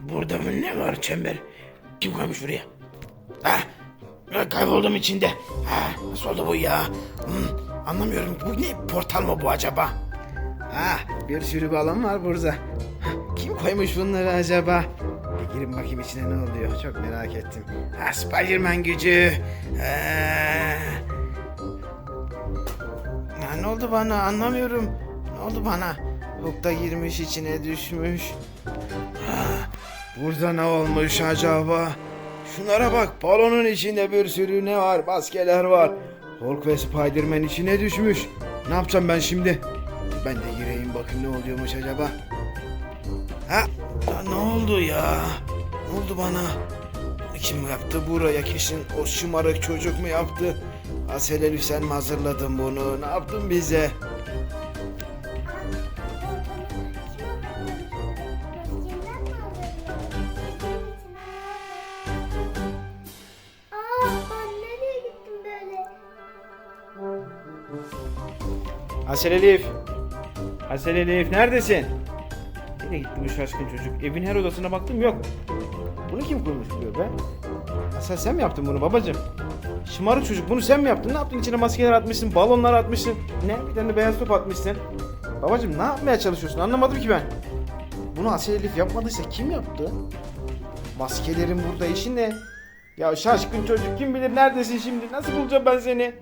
Burada mı ne var çember? Kim koymuş buraya? Ah, kayboldum içinde. Ah, nasıl oldu bu ya? Hmm, anlamıyorum. Bu ne? Portal mı bu acaba? Ah, bir sürü balon var burada. Kim koymuş bunları acaba? Bir girin bakayım içine ne oluyor. Çok merak ettim. Ah, Spiderman gücü. Ah. Ya ne oldu bana anlamıyorum. Ne oldu bana? Hulk girmiş içine düşmüş. Ah, Burada ne olmuş acaba? Şunlara bak balonun içinde bir sürü ne var maskeler var. Hulk ve Spiderman içine düşmüş. Ne yapacağım ben şimdi? Ben de gireyim bakayım ne oluyormuş acaba. Ha? Ya ne oldu ya? Ne oldu bana? Kim yaptı buraya kesin o şımarık çocuk mu yaptı? Asel sen mi hazırladın bunu? Ne yaptın bize? Asel Elif. Asel Elif neredesin? Nereye gitti bu şaşkın çocuk? Evin her odasına baktım yok. Bunu kim kurmuş diyor be? Asel sen mi yaptın bunu babacığım? Şımarık çocuk bunu sen mi yaptın? Ne yaptın? İçine maskeler atmışsın, balonlar atmışsın. Ne? Bir tane beyaz top atmışsın. Babacığım ne yapmaya çalışıyorsun? Anlamadım ki ben. Bunu Asel Elif yapmadıysa kim yaptı? Maskelerin burada işi ne? Ya şaşkın çocuk kim bilir neredesin şimdi? Nasıl bulacağım ben seni?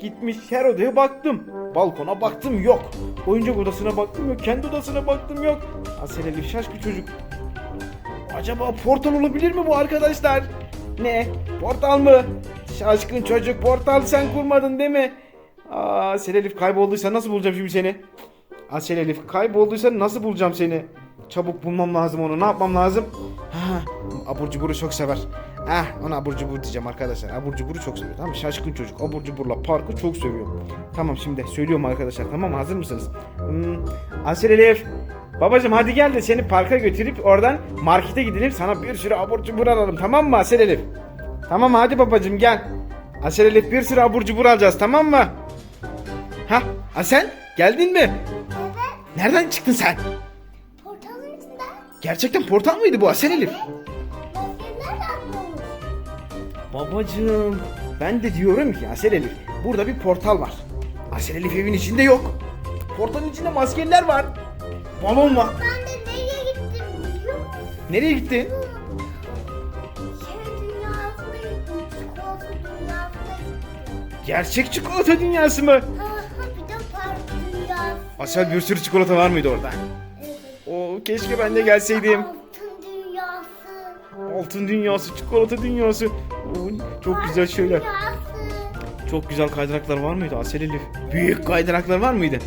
Gitmiş her odaya baktım. Balkona baktım yok. Oyuncak odasına baktım yok. Kendi odasına baktım yok. Asel Elif şaşkın çocuk. Acaba portal olabilir mi bu arkadaşlar? Ne? Portal mı? Şaşkın çocuk portal sen kurmadın değil mi? Aa Asel Elif kaybolduysa nasıl bulacağım şimdi seni? Asel Elif kaybolduysa nasıl bulacağım seni? Çabuk bulmam lazım onu. Ne yapmam lazım? Ha, abur cuburu çok sever. Ah ona abur cubur diyeceğim arkadaşlar. Abur cuburu çok seviyor. Tamam mı? Şaşkın çocuk. Abur cuburla parkı çok seviyor. Tamam şimdi söylüyorum arkadaşlar. Tamam mı? Hazır mısınız? Hmm, Asel Elif. Babacım hadi gel de seni parka götürüp oradan markete gidelim. Sana bir sürü abur cubur alalım. Tamam mı Asel Elif? Tamam hadi babacım gel. Asel Elif bir sürü abur cubur alacağız tamam mı? Ha Asel geldin mi? Evet, Nereden çıktın sen? portalın içinde Gerçekten portal mıydı bu Asel Elif? atmamış. Babacığım ben de diyorum ki Asel Elif burada bir portal var. Asel Elif evin içinde yok. Portalın içinde maskeler var. Balon var. Ben de nereye gittim biliyor musun? Nereye gitti? Şey dünyasına gittim, çikolata dünyasına gittim. Gerçek çikolata dünyası mı? Ha ha bir de park dünyası. Asel bir sürü çikolata var mıydı orada? Evet. Oo keşke ben de gelseydim. Altın dünyası. Altın dünyası, çikolata dünyası. Çok güzel şeyler. Çok güzel kaydıraklar var mıydı Asel Elif? Büyük kaydıraklar var mıydı?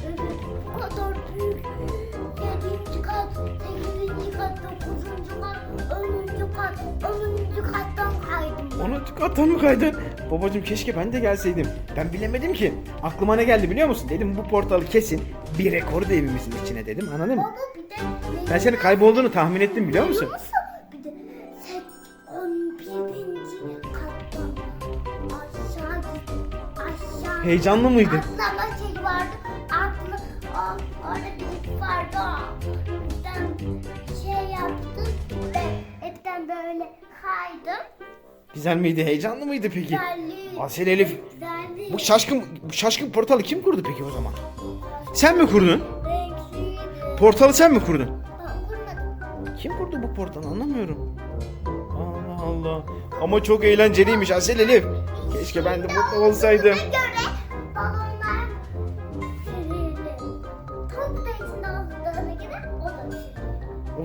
Ona kattan mı kaydın? Babacım keşke ben de gelseydim. Ben bilemedim ki. Aklıma ne geldi biliyor musun? Dedim bu portalı kesin bir rekor da evimizin içine dedim. Anladın mı? Baba bir de ne Ben senin kaybolduğunu tahmin ettim biliyor musun? Heyecanlı mıydı? Atlama şey vardı. O, orada bir vardı. Birden şey yaptım ve hepten böyle kaydım. Güzel miydi? Heyecanlı mıydı peki? Güzellik. Asel Elif. Güzellik. Bu şaşkın bu şaşkın portalı kim kurdu peki o zaman? Sen mi kurdun? Renkliydi. Portalı sen mi kurdun? Ben kurmadım. Kim kurdu bu portalı anlamıyorum. Allah Allah. Ama çok eğlenceliymiş Asel Elif. Keşke ben de burada olsaydım.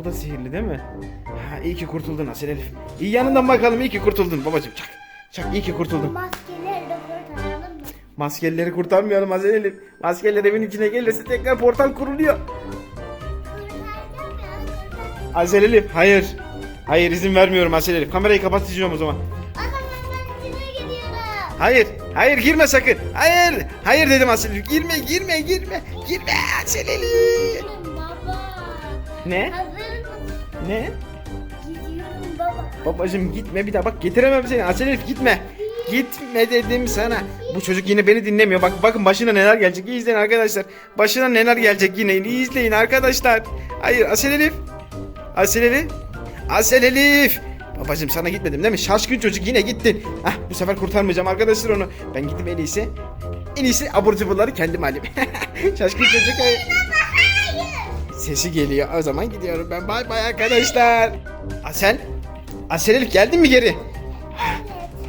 Da sihirli değil mi? Ha, iyi ki kurtuldun Asel Elif. İyi yanından bakalım iyi ki kurtuldun babacığım. Çak. Çak iyi ki kurtuldun. Maskeleri de kurtaralım mı? Maskelleri kurtarmayalım Asel Elif. Maskeler evin içine gelirse tekrar portal kuruluyor. Asel Elif hayır. Hayır izin vermiyorum Asel Elif. Kamerayı kapatacağım o zaman. O zaman. Hayır. Hayır girme sakın. Hayır. Hayır dedim Asel Elif. Girme girme girme. Girme Asel Elif. Ne? Hazır? Ne? Gidiyorum baba. Babacım gitme bir daha bak getiremem seni. Asel Elif gitme. Gitme dedim sana. Bu çocuk yine beni dinlemiyor. Bak bakın başına neler gelecek. İyi izleyin arkadaşlar. Başına neler gelecek yine. İyi izleyin arkadaşlar. Hayır Asel Elif. Asel Elif. Asel Elif. Babacım sana gitmedim değil mi? Şaşkın çocuk yine gittin. Ah bu sefer kurtarmayacağım arkadaşlar onu. Ben gittim en iyisi. En iyisi abur cuburları kendim alayım. Şaşkın çocuk. Sesi geliyor. O zaman gidiyorum ben. Bay bay arkadaşlar. Asel. Asel Elif geldin mi geri?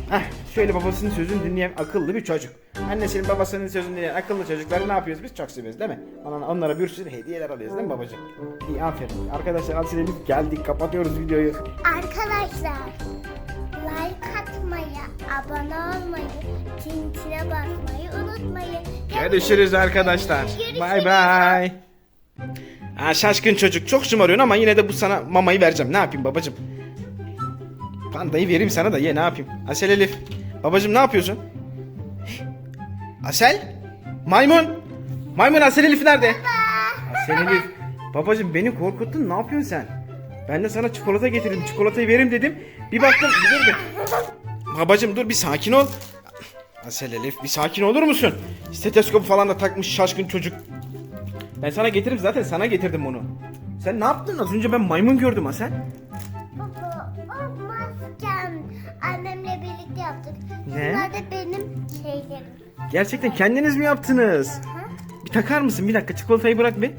Hah, şöyle babasının sözünü dinleyen akıllı bir çocuk. Annesinin babasının sözünü dinleyen akıllı çocukları ne yapıyoruz biz? Çok seviyoruz değil mi? Onlara, onlara bir sürü hediyeler alıyoruz değil mi babacığım? İyi aferin. Arkadaşlar Asel Elif geldik. Kapatıyoruz videoyu. Arkadaşlar like atmayı, abone olmayı, tintine basmayı unutmayın. Görüşürüz arkadaşlar. Görüşürüz. Bay bay. Ha, şaşkın çocuk çok şımarıyorsun ama yine de bu sana mamayı vereceğim. Ne yapayım babacığım? Pandayı vereyim sana da ye ne yapayım? Asel Elif. Babacığım ne yapıyorsun? Asel? Maymun? Maymun Asel Elif nerede? Asel Elif. Babacığım beni korkuttun ne yapıyorsun sen? Ben de sana çikolata getirdim. Çikolatayı verim dedim. Bir baktım. Dur bir. Babacığım dur bir sakin ol. Asel Elif bir sakin olur musun? Steteskop falan da takmış şaşkın çocuk. Ben sana getiririm zaten sana getirdim bunu. Sen ne yaptın? Az önce ben maymun gördüm Asel. Baba, o maskem annemle birlikte yaptık. Ne? Bunlar da benim şeylerim. Gerçekten kendiniz mi yaptınız? Hı? Bir takar mısın? Bir dakika çikolatayı bırak bir.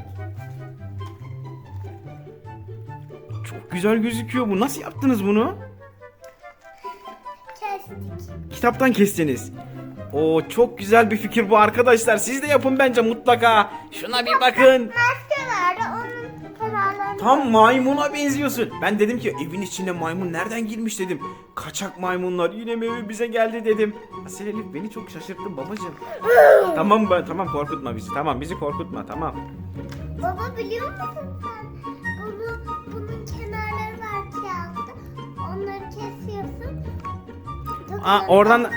Çok güzel gözüküyor bu. Nasıl yaptınız bunu? Kestik. Kitaptan kestiniz. Oo çok güzel bir fikir bu arkadaşlar. Siz de yapın bence mutlaka. Şuna bir bakın. Maskelerde onun kenarlarını Tam maymuna benziyorsun. Ben dedim ki evin içine maymun nereden girmiş dedim. Kaçak maymunlar yine mi evi bize geldi dedim. Asel Elif beni çok şaşırttın babacığım. tamam ben tamam korkutma bizi. Tamam bizi korkutma tamam. Baba biliyor musun sen? Bunu, bunun kenarları var kağıtta. Onları kesiyorsun. Tokalarını- oradan-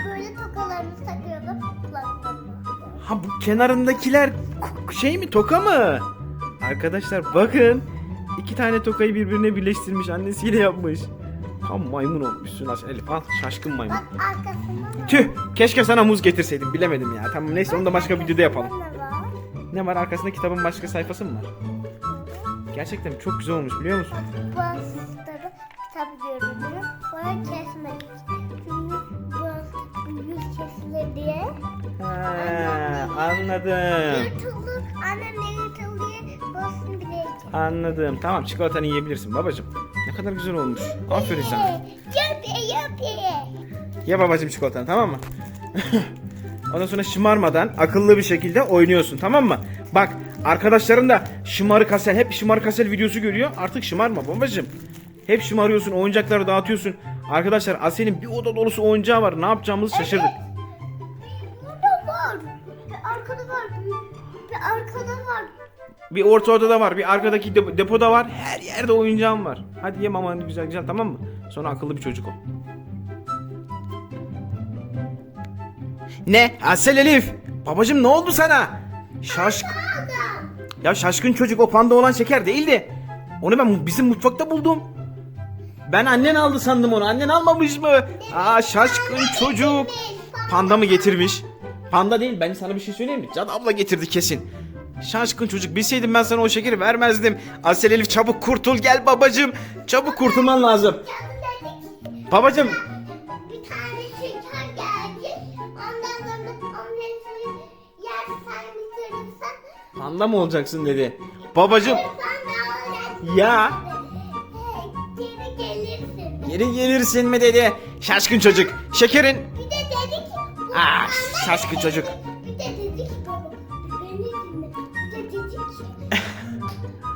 kenarındakiler şey mi toka mı? Arkadaşlar bakın. iki tane tokayı birbirine birleştirmiş annesiyle yapmış. Tam maymun olmuşsun Asel Elif al şaşkın maymun. Bak arkasında Tüh keşke sana muz getirseydim bilemedim ya. Tamam neyse onu da başka videoda yapalım. ne var? Arkasında kitabın başka sayfası mı var? Gerçekten çok güzel olmuş biliyor musun? Bu kitap görünüyor. Bana kesmedik. Anladım. Annem de basın Anladım. Tamam çikolatanı yiyebilirsin babacığım. Ne kadar güzel olmuş. Aferin sana. Yapı yapı. Ye babacığım çikolatanı tamam mı? Ondan sonra şımarmadan akıllı bir şekilde oynuyorsun tamam mı? Bak arkadaşların da şımarık Asel hep şımarık Asel videosu görüyor. Artık şımarma babacığım. Hep şımarıyorsun oyuncakları dağıtıyorsun. Arkadaşlar Asel'in bir oda dolusu oyuncağı var. Ne yapacağımızı şaşırdık. Arkada var. Bir, arkada var. Bir orta odada var, bir arkadaki depo- depoda var. Her yerde oyuncağım var. Hadi ye mamanı güzel güzel tamam mı? Sonra akıllı bir çocuk ol. Ne? Asel Elif. Babacım ne oldu sana? Şaşk... Ya şaşkın çocuk o panda olan şeker değildi. Onu ben bizim mutfakta buldum. Ben annen aldı sandım onu. Annen almamış mı? Aa şaşkın çocuk. Panda mı getirmiş? Panda değil. Ben sana bir şey söyleyeyim mi? Can abla getirdi kesin. Şaşkın çocuk. Bilseydim ben sana o şekeri vermezdim. Asel Elif çabuk kurtul gel babacım. Çabuk kurtulman lazım. Babacım. Bir tane şeker geldi. Ondan sonra onun hepsini yersen bitirirsen Panda mı olacaksın dedi. Babacım. Ya. Geri gelirsin. Geri gelirsin mi dedi. Şaşkın çocuk. Şekerin. Bir de dedi ki Ah, şaşkın çocuk. Bir de dedi ki baba beni dinle. Bir de dedi ki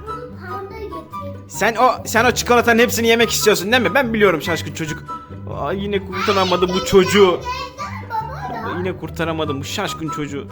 bunu panda getirdi. Sen o sen o çikolatanın hepsini yemek istiyorsun değil mi? Ben biliyorum şaşkın çocuk. Aa, yine kurtaramadım bu çocuğu. Neden baba da? Yine kurtaramadım bu şaşkın çocuğu.